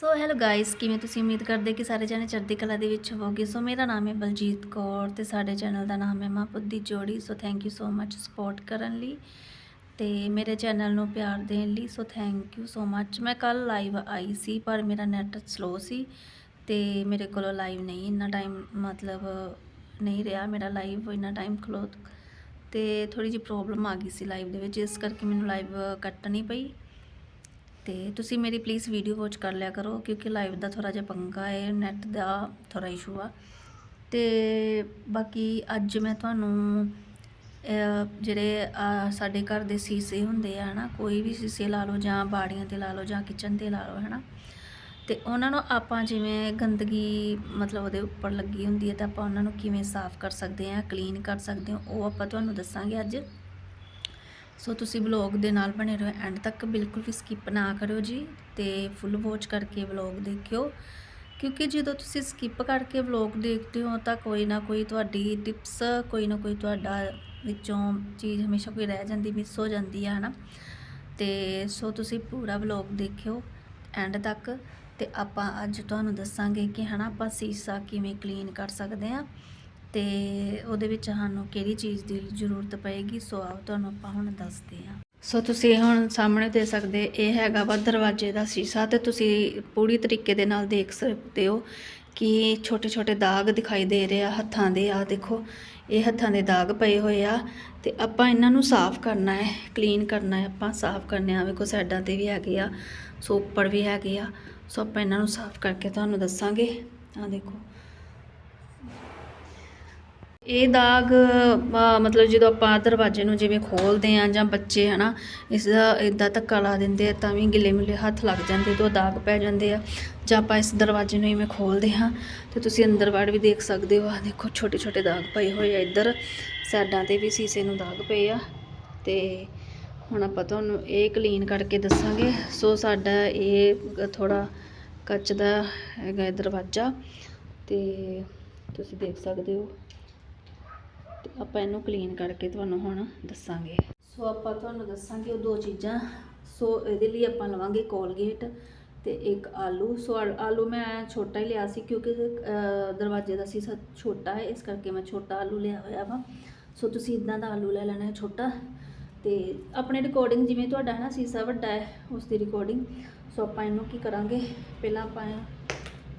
So hello guys ਕਿਵੇਂ ਤੁਸੀਂ ਉਮੀਦ ਕਰਦੇ ਕਿ ਸਾਰੇ ਜਣੇ ਚੜ੍ਹਦੀ ਕਲਾ ਦੇ ਵਿੱਚ ਹੋਵੋਗੇ? ਸੋ ਮੇਰਾ ਨਾਮ ਹੈ ਬਲਜੀਤ ਕੌਰ ਤੇ ਸਾਡੇ ਚੈਨਲ ਦਾ ਨਾਮ ਹੈ ਮਾਂ ਪੁੱਤ ਦੀ ਜੋੜੀ। So thank you so much support ਕਰਨ ਲਈ ਤੇ ਮੇਰੇ ਚੈਨਲ ਨੂੰ ਪਿਆਰ ਦੇਣ ਲਈ। ਸੋ ਥੈਂਕ ਯੂ ਸੋ ਮੱਚ ਮੈਂ ਕੱਲ ਲਾਈਵ ਆਈ ਸੀ, ਪਰ ਮੇਰਾ ਨੈਟ ਸਲੋ ਸੀ ਤੇ ਮੇਰੇ ਕੋਲੋਂ ਲਾਈਵ ਨਹੀਂ, ਇੰਨਾ ਟਾਈਮ ਮਤਲਬ ਨਹੀਂ ਰਿਹਾ। ਮੇਰਾ ਲਾਈਵ ਇੰਨਾ ਟਾਈਮ ਖਲੋ ਤੇ ਥੋੜੀ ਜਿਹੀ ਪ੍ਰੋਬਲਮ ਆ ਗਈ ਸੀ ਲਾਈਵ ਦੇ ਵਿੱਚ, ਇਸ ਕਰਕੇ ਮੈਨੂੰ ਲਾਈਵ ਕੱਟਣੀ ਪਈ। ਤੇ ਤੁਸੀਂ ਮੇਰੀ ਪਲੀਜ਼ ਵੀਡੀਓ ਵਾਚ ਕਰ ਲਿਆ ਕਰੋ ਕਿਉਂਕਿ ਲਾਈਵ ਦਾ ਥੋੜਾ ਜਿਹਾ ਪੰਗਾ ਹੈ ਨੈਟ ਦਾ ਥੋੜਾ ਇਸ਼ੂ ਆ। ਤੇ ਬਾਕੀ ਅੱਜ ਮੈਂ ਤੁਹਾਨੂੰ ਜਿਹੜੇ ਸਾਡੇ ਘਰ ਦੇ ਸੀਸੇ ਹੁੰਦੇ ਆ ਹਨਾ, ਕੋਈ ਵੀ ਸੀਸੇ ਲਾ ਲਓ ਜਾਂ ਬਾੜੀਆਂ ਤੇ ਲਾ ਲਓ ਜਾਂ ਕਿਚਨ ਤੇ ਲਾ ਲਓ ਹਨਾ, ਤੇ ਉਹਨਾਂ ਨੂੰ ਆਪਾਂ ਜਿਵੇਂ ਗੰਦਗੀ ਮਤਲਬ ਉਹਦੇ ਉੱਪਰ ਲੱਗੀ ਹੁੰਦੀ ਹੈ ਤਾਂ ਆਪਾਂ ਉਹਨਾਂ ਨੂੰ ਕਿਵੇਂ ਸਾਫ਼ ਕਰ ਸਕਦੇ ਹਾਂ ਕਲੀਨ ਕਰ ਸਕਦੇ ਹਾਂ, ਉਹ ਆਪਾਂ ਤੁਹਾਨੂੰ ਦੱਸਾਂਗੇ ਅੱਜ। ਸੋ ਤੁਸੀਂ ਵਲੌਗ ਦੇ ਨਾਲ ਬਣੇ ਰਹੋ, ਐਂਡ ਤੱਕ ਬਿਲਕੁਲ ਵੀ ਸਕਿਪ ਨਾ ਕਰਿਓ ਜੀ ਤੇ ਫੁੱਲ ਵਾਚ ਕਰਕੇ ਵਲੌਗ ਦੇਖਿਓ। ਕਿਉਂਕਿ ਜਦੋਂ ਤੁਸੀਂ ਸਕਿਪ ਕਰਕੇ ਵਲੌਗ ਦੇਖਦੇ ਹੋ ਤਾਂ ਕੋਈ ਨਾ ਕੋਈ ਤੁਹਾਡੀ ਟਿਪਸ ਕੋਈ ਨਾ ਕੋਈ ਤੁਹਾਡਾ ਵਿੱਚੋਂ ਚੀਜ਼ ਹਮੇਸ਼ਾ ਕੋਈ ਰਹਿ ਜਾਂਦੀ ਮਿਸ ਹੋ ਜਾਂਦੀ ਹੈ ਹਨਾ? ਤੇ ਸੋ ਤੁਸੀਂ ਪੂਰਾ ਵਲੌਗ ਦੇਖਿਓ, ਐਂਡ ਤੱਕ। ਤੇ ਆਪਾਂ ਅੱਜ ਤੁਹਾਨੂੰ ਦੱਸਾਂਗੇ ਕਿ, ਹਨਾ, ਆਪਾਂ ਸੀਸਾ ਕਿਵੇਂ ਕਲੀਨ ਕਰ ਸਕਦੇ ਹਾਂ। ਤੇ ਉਹਦੇ ਵਿੱਚ ਸਾਨੂੰ ਕਿਹੜੀ ਚੀਜ਼ ਦੀ ਜ਼ਰੂਰਤ ਪਏਗੀ, ਸੋ ਆਓ ਤੁਹਾਨੂੰ ਆਪਾਂ ਹੁਣ ਦੱਸਦੇ ਹਾਂ। ਸੋ ਤੁਸੀਂ ਹੁਣ ਸਾਹਮਣੇ ਦੇ ਸਕਦੇ, ਇਹ ਹੈਗਾ ਵਾ ਦਰਵਾਜ਼ੇ ਦਾ ਸ਼ੀਸ਼ਾ ਤੇ ਤੁਸੀਂ ਪੂਰੀ ਤਰੀਕੇ ਦੇ ਨਾਲ ਦੇਖ ਸਕਦੇ ਹੋ ਕਿ ਛੋਟੇ ਛੋਟੇ ਦਾਗ ਦਿਖਾਈ ਦੇ ਰਹੇ ਆ ਹੱਥਾਂ ਦੇ। ਆ ਦੇਖੋ, ਇਹ ਹੱਥਾਂ ਦੇ ਦਾਗ ਪਏ ਹੋਏ ਆ ਤੇ ਆਪਾਂ ਇਹਨਾਂ ਨੂੰ ਸਾਫ਼ ਕਰਨਾ ਹੈ, ਕਲੀਨ ਕਰਨਾ ਹੈ। ਆਪਾਂ ਸਾਫ਼ ਕਰਨੇ ਆ, ਵੇਖੋ ਸਾਈਡਾਂ ਤੇ ਵੀ ਹੈਗੇ ਆ, ਸੋ ਉੱਪਰ ਵੀ ਹੈਗੇ ਆ। ਸੋ ਆਪਾਂ ਇਹਨਾਂ ਨੂੰ ਸਾਫ਼ ਕਰਕੇ ਤੁਹਾਨੂੰ ਦੱਸਾਂਗੇ। ਆ ਦੇਖੋ। ਇਹ ਦਾਗ ਮਤਲਬ ਜਦੋਂ ਆਪਾਂ ਦਰਵਾਜ਼ੇ ਨੂੰ ਜਿਵੇਂ ਖੋਲਦੇ ਆ ਜਾਂ ਬੱਚੇ, ਹਨਾ, ਇਸ ਦਾ, ਇਦਾਂ ਧੱਕਾ ਲਾ ਦਿੰਦੇ ਆ ਤਾਂ ਵੀ ਗਿੱਲੇ ਮਿੱਲੇ ਹੱਥ ਲੱਗ ਜਾਂਦੇ ਤੇ ਉਹ ਦਾਗ ਪੈ ਜਾਂਦੇ ਆ। ਜਾਂ ਆਪਾਂ ਇਸ ਦਰਵਾਜ਼ੇ ਨੂੰ ਇਵੇਂ ਖੋਲਦੇ ਹਾਂ ਤੇ ਤੁਸੀਂ ਅੰਦਰ ਵੜ ਵੀ ਦੇਖ ਸਕਦੇ ਹੋ ਆ ਦੇਖੋ ਛੋਟੇ ਛੋਟੇ ਦਾਗ ਪਏ ਹੋਏ ਆ ਇੱਧਰ, ਸਾਈਡਾਂ ਤੇ ਵੀ ਸੀਸੇ ਨੂੰ ਦਾਗ ਪਏ ਆ। ਤੇ ਹੁਣ ਆਪਾਂ ਤੁਹਾਨੂੰ ਇਹ ਕਲੀਨ ਕਰਕੇ ਦੱਸਾਂਗੇ। ਸੋ ਸਾਡਾ ਇਹ ਥੋੜਾ ਕੱਚ ਦਾ ਹੈਗਾ ਦਰਵਾਜ਼ਾ ਤੇ ਤੁਸੀਂ ਦੇਖ ਸਕਦੇ ਹੋ। ਤੇ ਆਪਾਂ ਇਹਨੂੰ ਕਲੀਨ ਕਰਕੇ ਤੁਹਾਨੂੰ ਹੁਣ ਦੱਸਾਂਗੇ। ਸੋ ਆਪਾਂ ਤੁਹਾਨੂੰ ਦੱਸਾਂਗੇ ਉਹ ਦੋ ਚੀਜ਼ਾਂ। ਸੋ ਇਹਦੇ ਲਈ ਆਪਾਂ ਲਵਾਂਗੇ ਕੋਲਗੇਟ ਤੇ ਇੱਕ ਆਲੂ। ਸੋ ਆ- ਆਲੂ ਮੈਂ ਛੋਟਾ ਹੀ ਲਿਆ ਸੀ ਕਿਉਂਕਿ ਦਰਵਾਜ਼ੇ ਦਾ ਸੀਸਾ ਛੋਟਾ ਹੈ, ਇਸ ਕਰਕੇ ਮੈਂ ਛੋਟਾ ਆਲੂ ਲਿਆ ਹੋਇਆ ਵਾ। ਸੋ ਤੁਸੀਂ ਇਦਾਂ ਦਾ ਆਲੂ ਲੈ ਲੈਣਾ ਹੈ ਛੋਟਾ। ਤੇ ਆਪਣੇ ਰਿਕਾਰਡਿੰਗ ਜਿਵੇਂ ਤੁਹਾਡਾ ਹੈ ਨਾ ਸੀਸਾ ਵੱਡਾ ਹੈ, ਉਸ ਦੀ ਰਿਕਾਰਡਿੰਗ ਸੋ ਆਪਾਂ ਇਹਨੂੰ ਕੀ ਕਰਾਂਗੇ? ਪਹਿਲਾਂ ਆਪਾਂ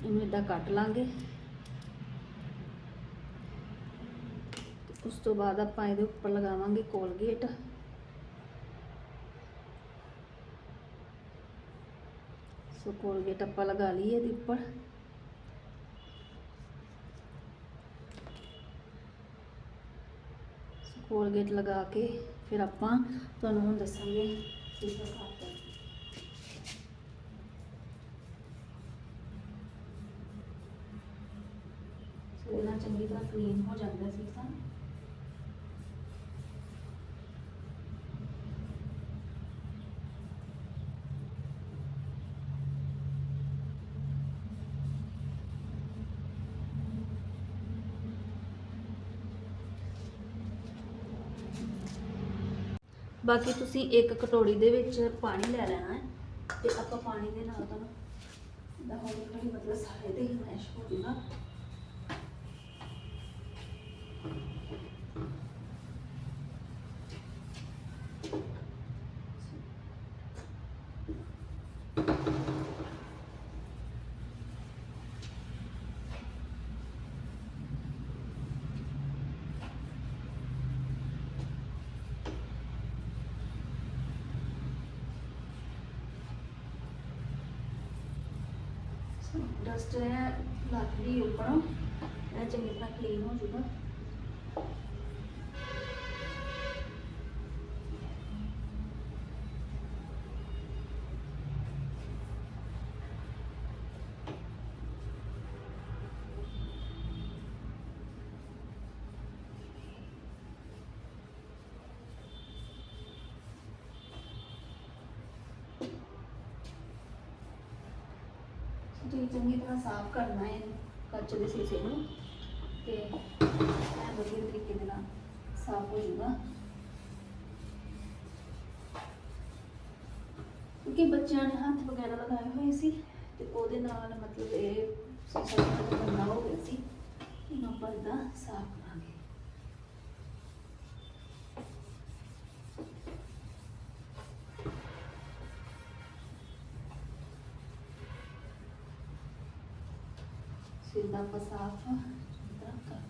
ਇਹਨੂੰ ਇਦਾਂ ਕੱਟ ਲਾਂਗੇ। ਉਸ ਤੋਂ ਬਾਅਦ ਆਪਾਂ ਇਹਦੇ ਉੱਪਰ ਲਗਾਵਾਂਗੇ ਕੋਲਗੇਟ। ਸੋ ਕੋਲਗੇਟ ਆਪਾਂ ਲਗਾ ਲਈ ਇਹਦੇ ਉੱਪਰ। ਸੋ ਕੋਲਗੇਟ ਲਗਾ ਕੇ ਫਿਰ ਆਪਾਂ ਤੁਹਾਨੂੰ ਹੁਣ ਦੱਸਾਂਗੇ ਸੀਸਾ ਸਾਫ਼ ਕਰਨਾ। ਸੋ ਇਹਨਾਂ ਚੰਗੀ ਤਰ੍ਹਾਂ ਕਲੀਨ ਹੋ ਜਾਂਦਾ ਸੀਸਾ ਬਾਕੀ ਤੁਸੀਂ ਇੱਕ ਕਟੋਰੀ ਦੇ ਵਿੱਚ ਪਾਣੀ ਲੈ ਲੈਣਾ ਹੈ ਤੇ ਆਪਾਂ ਪਾਣੀ ਦੇ ਨਾਲ ਤੁਹਾਨੂੰ ਦਾ ਹੌਲੀ ਹੌਲੀ ਮਤਲਬ ਸਾਰੇ ਤੇ ਹੀ ਮੈਸ਼ ਹੋ ਜਾਊਗਾ। ਡਸਟ ਹੈ ਲੱਗੀ ਉੱਪਰੋਂ। ਇਹ ਚੰਗੀ ਤਰ੍ਹਾਂ ਕਲੀਨ ਹੋ ਜਾਊਗਾ। ਤੁਸੀਂ ਚੰਗੀ ਤਰ੍ਹਾਂ ਸਾਫ਼ ਕਰਨਾ ਹੈ ਕੱਚ ਦੇ ਸ਼ੀਸ਼ੇ ਨੂੰ ਤੇ ਇਹ ਵਧੀਆ ਤਰੀਕੇ ਦੇ ਨਾਲ ਸਾਫ਼ ਹੋ ਜਾਊਗਾ। ਕਿਉਂਕਿ ਬੱਚਿਆਂ ਨੇ ਹੱਥ ਵਗੈਰਾ ਲਗਾਏ ਹੋਏ ਸੀ ਤੇ ਉਹਦੇ ਨਾਲ ਮਤਲਬ ਇਹ ਸੀਸਾ ਜਿਹੜਾ ਗੰਦਾ ਹੋ ਗਿਆ ਸੀ। ਹੁਣ ਆਪਾਂ ਇਹਦਾ ਸਾਫ਼ ਕਰਾਂਗੇ ਆਪਾਂ ਸਾਫ਼ ਇਦਾਂ ਕਰਾਂਗੇ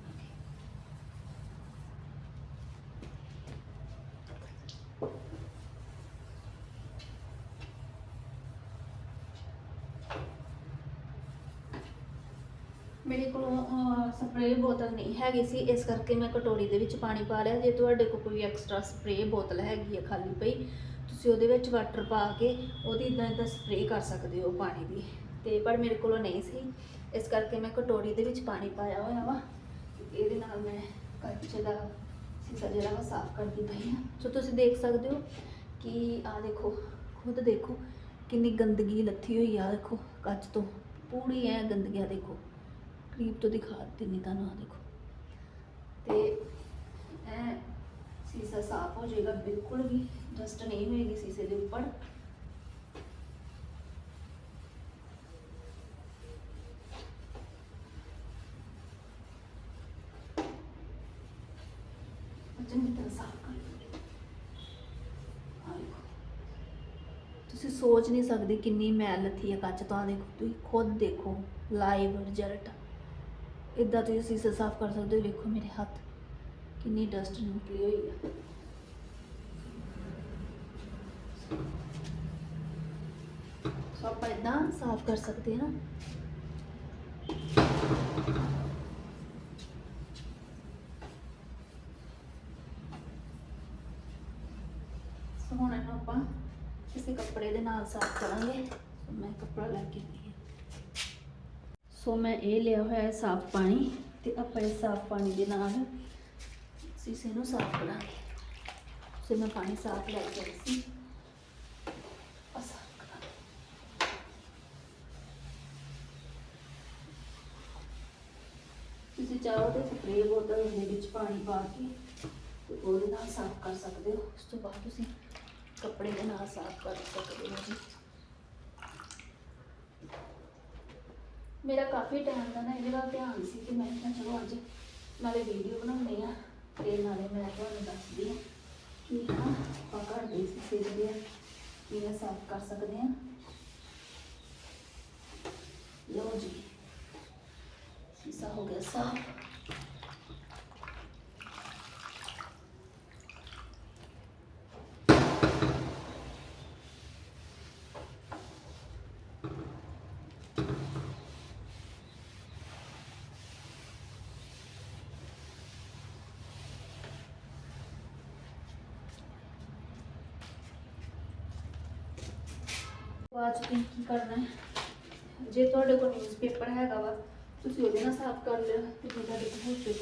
ਮੇਰੇ ਕੋਲ ਸਪਰੇਅ ਬੋਤਲ ਨਹੀਂ ਹੈਗੀ ਸੀ, ਇਸ ਕਰਕੇ ਮੈਂ ਕਟੋਰੀ ਦੇ ਵਿੱਚ ਪਾਣੀ ਪਾ ਲਿਆ। ਜੇ ਤੁਹਾਡੇ ਕੋਲ ਕੋਈ ਐਕਸਟਰਾ ਸਪਰੇਅ ਬੋਤਲ ਹੈਗੀ ਹੈ ਖਾਲੀ ਪਈ, ਤੁਸੀਂ ਉਹਦੇ ਵਿੱਚ ਵਾਟਰ ਪਾ ਕੇ ਉਹਦੀ ਇਦਾਂ ਇਦਾਂ ਸਪਰੇਅ ਕਰ ਸਕਦੇ ਹੋ ਪਾਣੀ ਦੀ। ਤੇ, ਪਰ ਮੇਰੇ ਕੋਲ ਨਹੀਂ ਸੀ। ਇਸ ਕਰਕੇ ਮੈਂ ਕਟੋਰੀ ਦੇ ਵਿੱਚ ਪਾਣੀ ਪਾਇਆ ਹੋਇਆ ਵਾ। ਇਹਦੇ ਨਾਲ ਮੈਂ ਕੱਚ ਦਾ ਸੀਸਾ ਜਿਹੜਾ ਵਾ ਸਾਫ਼ ਕਰਦੀ ਪਈ ਹਾਂ। ਸੋ ਤੁਸੀਂ ਦੇਖ ਸਕਦੇ ਹੋ ਕਿ ਆ ਦੇਖੋ, ਖੁਦ ਦੇਖੋ ਕਿੰਨੀ ਗੰਦਗੀ ਲੱਥੀ ਹੋਈ ਆ ਦੇਖੋ, ਕੱਚ ਤੋਂ। ਪੂਰੀ ਐ ਗੰਦਗੀ ਆ ਦੇਖੋ। ਕਰੀਬ ਤੋਂ ਦਿਖਾ ਦਿੰਨੀ ਤੁਹਾਨੂੰ ਆ ਦੇਖੋ। ਤੇ ਐ ਸੀਸਾ ਸਾਫ਼ ਹੋ ਜਾਏਗਾ, ਬਿਲਕੁਲ ਵੀ ਡਸਟ ਨਹੀਂ ਹੋਏਗੀ ਸੀਸੇ ਦੇ ਉੱਪਰ। ਚੰਗੀ ਤਰ੍ਹਾਂ ਸਾਫ਼ ਕਰ ਲਓ ਆ ਦੇਖੋ ਤੁਸੀਂ ਸੋਚ ਨਹੀਂ ਸਕਦੇ ਕਿੰਨੀ ਮੈਲ ਲੱਥੀ ਹੈ ਕੱਚ ਤੋਂ ਆ ਦੇਖੋ ਤੁਸੀਂ ਖੁਦ ਦੇਖੋ ਲਾਈਵ ਰਿਜ਼ਲਟ ਇਦਾਂ ਤੁਸੀਂ ਸੀਸੇ ਸਾਫ਼ ਕਰ ਸਕਦੇ ਹੋ ਵੇਖੋ ਮੇਰੇ ਹੱਥ ਕਿੰਨੀ ਡਸਟ ਨਿਕਲੀ ਹੋਈ ਆ ਸੋ ਆਪਾਂ ਇਦਾਂ ਸਾਫ਼ ਕਰ ਸਕਦੇ ਹਾਂ ਹੁਣ ਇਹਨੂੰ ਆਪਾਂ ਕਿਸੇ ਕੱਪੜੇ ਦੇ ਨਾਲ ਸਾਫ਼ ਕਰਾਂਗੇ। ਸੋ ਮੈਂ ਕੱਪੜਾ ਲੈ ਕੇ ਆਈ ਹਾਂ। ਸੋ ਮੈਂ ਇਹ ਲਿਆ ਹੋਇਆ ਹੈ ਸਾਫ਼ ਪਾਣੀ ਤੇ ਆਪਾਂ ਇਸ ਸਾਫ਼ ਪਾਣੀ ਦੇ ਨਾਲ ਸੀਸੇ ਨੂੰ ਸਾਫ਼ ਕਰਾਂਗੇ। ਸੋ ਮੈਂ ਪਾਣੀ ਸਾਫ਼ ਲੈ ਕੇ ਆਈ ਸੀ। ਤੁਸੀਂ ਚਾਹੋ ਤੇ ਸਪਰੇਅ ਬੋਤਲ ਦੇ ਵਿੱਚ ਪਾਣੀ ਪਾ ਕੇ ਉਹਦੇ ਨਾਲ ਸਾਫ਼ ਕਰ ਸਕਦੇ ਹੋ। ਉਸ ਤੋਂ ਬਾਅਦ ਤੁਸੀਂ ਕੱਪੜੇ ਦੇ ਨਾਲ ਸਾਫ਼ ਕਰ ਸਕਦੇ ਹੋ ਜੀ। ਮੇਰਾ ਕਾਫੀ ਟਾਈਮ ਦਾ ਨਾ ਇਹਦੇ ਵੱਲ ਧਿਆਨ ਸੀ ਕਿ ਮੈਂ ਕਿਹਾ ਚਲੋ ਅੱਜ ਨਾਲੇ ਵੀਡੀਓ ਬਣਾਉਂਦੇ ਆ ਤੇ ਨਾਲੇ ਮੈਂ ਤੁਹਾਨੂੰ ਦੱਸਦੀ ਆ ਕਿ ਹਾਂ, ਆਪਾਂ ਘਰ ਦੇ ਸੀਸੇ ਜਿਹੜੇ ਆ ਕਿਵੇਂ ਸਾਫ਼ ਕਰ ਸਕਦੇ ਆ ਲਓ ਜੀ ਸੀਸਾ ਹੋ ਗਿਆ ਸਾਫ਼। ਬਾਅਦ ਚ ਤੁਸੀਂ ਕੀ ਕਰਨਾ ਹੈ। ਜੇ ਤੁਹਾਡੇ ਕੋਲ ਨਿਊਜ਼ਪੇਪਰ ਹੈਗਾ ਵਾ, ਤੁਸੀਂ ਉਹਦੇ ਨਾਲ ਸਾਫ਼ ਕਰ ਲਿਓ। ਤੇ ਜੇ ਤੁਹਾਡੇ ਕੋਲ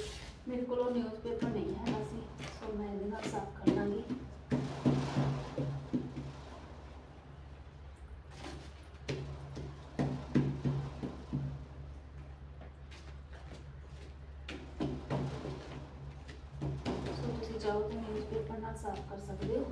ਮੇਰੇ ਕੋਲ ਉਹ ਨਿਊਜ਼ਪੇਪਰ ਨਹੀਂ ਹੈਗਾ ਸੀ, ਸੋ ਮੈਂ ਇਹਦੇ ਨਾਲ ਸਾਫ਼ ਕਰ ਲਾਂਗੀ ਸੋ ਤੁਸੀਂ ਚਾਹੋ ਤਾਂ ਨਿਊਜ਼ਪੇਪਰ ਨਾਲ ਸਾਫ਼ ਕਰ ਸਕਦੇ ਹੋ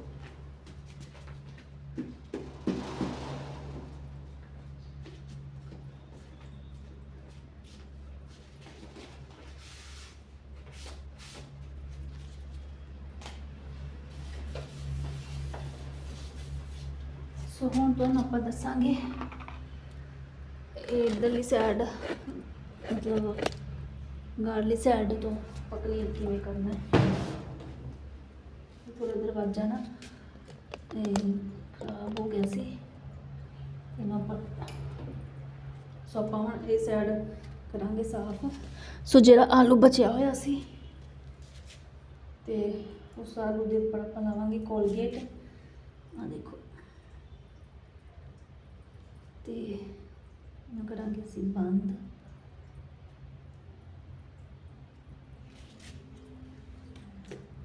ਸੋ ਹੁਣ ਤੁਹਾਨੂੰ ਆਪਾਂ ਦੱਸਾਂਗੇ। ਇਹ ਇਧਰਲੀ ਸਾਈਡ ਮਤਲਬ ਗਾਰਲੀ ਸਾਈਡ ਤੋਂ ਪਕਲੀ ਕਿਵੇਂ ਕਰਨਾ ਹੈ। ਥੋੜਾ ਦਰਵਾਜ਼ਾ ਨਾ, ਤੇ ਖਰਾਬ ਹੋ ਗਿਆ ਸੀ। ਇਹਨੂੰ ਆਪਾਂ ਸੋ ਆਪਾਂ ਹੁਣ ਇਹ ਸਾਈਡ ਕਰਾਂਗੇ ਸਾਫ਼। ਸੋ ਜਿਹੜਾ ਆਲੂ ਬਚਿਆ ਹੋਇਆ ਸੀ, ਤੇ ਉਸ ਆਲੂ ਦੇ ਉੱਪਰ ਆਪਾਂ ਲਾਵਾਂਗੇ ਕੋਲਗੇਟ ਆ ਦੇਖੋ। ਤੇ ਇਹਨੂੰ ਕਰਾਂਗੇ ਅਸੀਂ ਬੰਦ।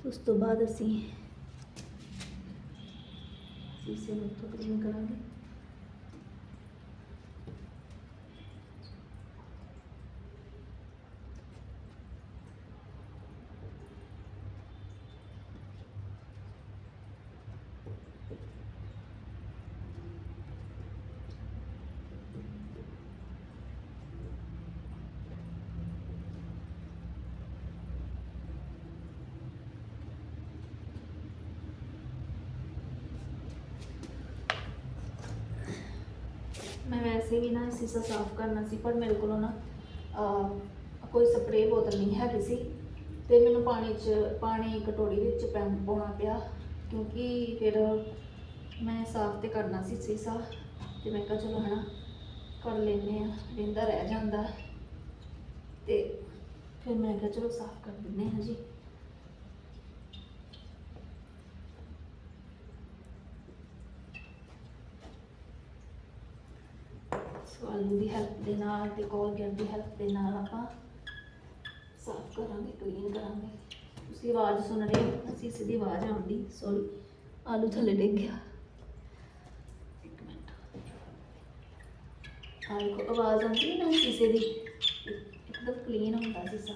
ਉਸ ਤੋਂ ਬਾਅਦ ਅਸੀਂ ਸੀਸੇ ਨੂੰ ਤੋਂ ਕਲੀਨ ਕਰਾਂਗੇ। ਵੈਸੇ ਵੀ ਨਾ ਸੀਸਾ ਸਾਫ਼ ਕਰਨਾ ਸੀ ਪਰ ਮੇਰੇ ਕੋਲੋਂ ਨਾ ਅਹ, ਕੋਈ ਸਪਰੇਅ ਬੋਤਲ ਨਹੀਂ ਹੈਗੀ ਸੀ ਤੇ ਮੈਨੂੰ ਪਾਣੀ 'ਚ ਪਾਣੀ ਕਟੋਰੀ ਵਿੱਚ ਪੈ ਪਾਉਣਾ ਪਿਆ ਕਿਉਂਕਿ ਫਿਰ ਮੈਂ ਸਾਫ਼ ਤੇ ਕਰਨਾ ਸੀ ਸੀਸਾ ਤੇ ਮੈਂ ਕਿਹਾ ਚਲੋ ਹਨਾ ਕਰ ਲੈਨੇ ਆ ਰਹਿੰਦਾ ਰਹਿ ਜਾਂਦਾ ਤੇ ਫਿਰ ਮੈਂ ਕਿਹਾ ਚਲੋ ਸਾਫ਼ ਕਰ ਦਿੰਨੇ ਹਾਂ ਜੀ। ਸੋ ਦੀ ਹੈਲਪ ਦੇ ਨਾਲ ਤੇ ਕੋਲਗੇਟ ਦੀ ਹੈਲਪ ਦੇ ਨਾਲ ਆਪਾਂ ਸਾਫ਼ ਕਰਾਂਗੇ ਕਲੀਨ ਕਰਾਂਗੇ। ਤੁਸੀਂ ਆਵਾਜ਼ ਸੁਣ ਰਹੇ ਹੋ? ਅਸੀਂ ਸਿੱਧੀ ਆਵਾਜ਼ ਆਉਂਦੀ ਸੌਰੀ ਆਲੂ ਥੱਲੇ ਡਿੱਗ ਗਿਆ। ਇੱਕ ਮਿੰਟ। ਆਹ ਆਵਾਜ਼ ਆਉਂਦੀ ਨਾ ਕਿਸੇ ਦੀ ਇੱਕਦਮ ਕਲੀਨ ਹੁੰਦਾ ਸ਼ੀਸ਼ਾ।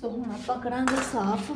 ਸੋ ਹੁਣ ਆਪਾਂ ਕਰਾਂਗੇ ਸਾਫ਼।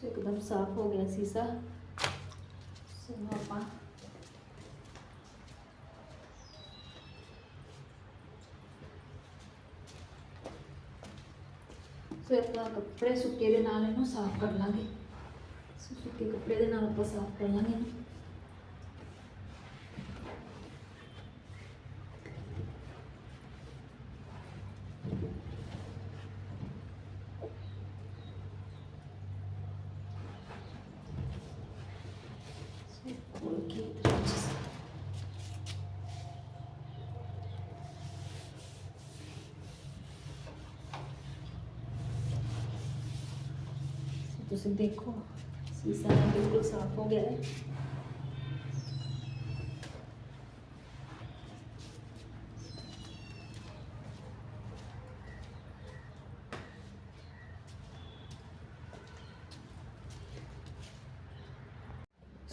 ਸੋ ਇੱਕਦਮ ਸਾਫ਼ ਹੋ ਗਿਆ ਸੀਸਾ। ਸੋ ਆਪਾਂ ਸੋ ਆਪਾਂ ਕੱਪੜੇ ਸੁੱਕੇ ਦੇ ਨਾਲ ਇਹਨੂੰ ਸਾਫ਼ ਕਰ ਲਾਂਗੇ। ਸੋ ਸੁੱਕੇ ਕੱਪੜੇ ਦੇ ਨਾਲ ਆਪਾਂ ਸਾਫ਼ ਕਰ ਲਾਂਗੇ ਇਹਨੂੰ ਸੋ ਖੋਲ ਕੇ ਇਹਦੇ ਵਿੱਚ ਸੋ ਤੁਸੀਂ ਦੇਖੋ ਸੀਸਾ ਬਿਲਕੁਲ ਸਾਫ਼ ਹੋ ਗਿਆ ਹੈ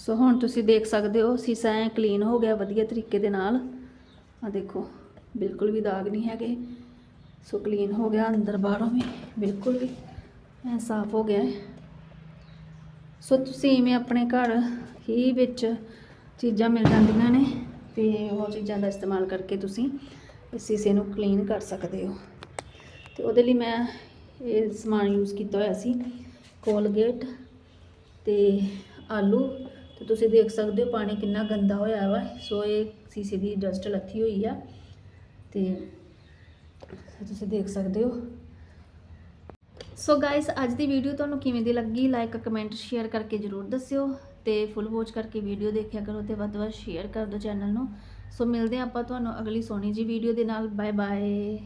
ਸੋ ਹੁਣ ਤੁਸੀਂ ਦੇਖ ਸਕਦੇ ਹੋ, ਸੀਸਾ ਐ ਕਲੀਨ ਹੋ ਗਿਆ ਵਧੀਆ ਤਰੀਕੇ ਦੇ ਨਾਲ। ਆ ਦੇਖੋ, ਬਿਲਕੁਲ ਵੀ ਦਾਗ ਨਹੀਂ ਹੈਗੇ। ਸੋ ਕਲੀਨ ਹੋ ਗਿਆ ਅੰਦਰ ਬਾਹਰੋਂ ਵੀ, ਬਿਲਕੁਲ ਵੀ। ਐ ਸਾਫ਼ ਹੋ ਗਿਆ। ਹੈ ਸੋ ਤੁਸੀਂ ਇਵੇਂ ਆਪਣੇ ਘਰ ਹੀ ਵਿੱਚ ਚੀਜ਼ਾਂ ਮਿਲ ਜਾਂਦੀਆਂ ਨੇ ਤੇ ਉਹ ਚੀਜ਼ਾਂ ਦਾ ਇਸਤੇਮਾਲ ਕਰਕੇ ਤੁਸੀਂ ਇਸ ਸੀਸੇ ਨੂੰ ਕਲੀਨ ਕਰ ਸਕਦੇ ਹੋ। ਤੇ ਉਹਦੇ ਲਈ ਮੈਂ ਇਹ ਸਮਾਨ ਯੂਜ਼ ਕੀਤਾ ਹੋਇਆ ਸੀ ਕੋਲਗੇਟ ਤੇ ਆਲੂ ਤੇ ਤੁਸੀਂ ਦੇਖ ਸਕਦੇ ਹੋ ਪਾਣੀ ਕਿੰਨਾ ਗੰਦਾ ਹੋਇਆ ਵਾ। ਸੋ ਇਹ ਸੀਸੇ ਦੀ ਡਸਟ ਲੱਥੀ ਹੋਈ ਆ। ਤੇ ਤੁਸੀਂ ਦੇਖ ਸਕਦੇ ਹੋ। ਸੋ ਗਾਇਸ ਅੱਜ ਦੀ ਵੀਡੀਓ ਤੁਹਾਨੂੰ ਕਿਵੇਂ ਦੀ ਲੱਗੀ? ਲਾਈਕ ਕਮੈਂਟ ਸ਼ੇਅਰ ਕਰਕੇ ਜਰੂਰ ਦੱਸਿਓ। ਤੇ ਫੁੱਲ ਵੋਚ ਕਰਕੇ ਵੀਡੀਓ ਦੇਖਿਆ ਕਰੋ ਤੇ ਵੱਧ ਤੋਂ ਵੱਧ ਸ਼ੇਅਰ ਕਰ ਦਿਓ ਚੈਨਲ ਨੂੰ। ਸੋ ਮਿਲਦੇ ਹਾਂ ਆਪਾਂ ਤੁਹਾਨੂੰ ਅਗਲੀ ਸੋਹਣੀ ਜੀ ਵੀਡੀਓ ਦੇ ਨਾਲ। Bye bye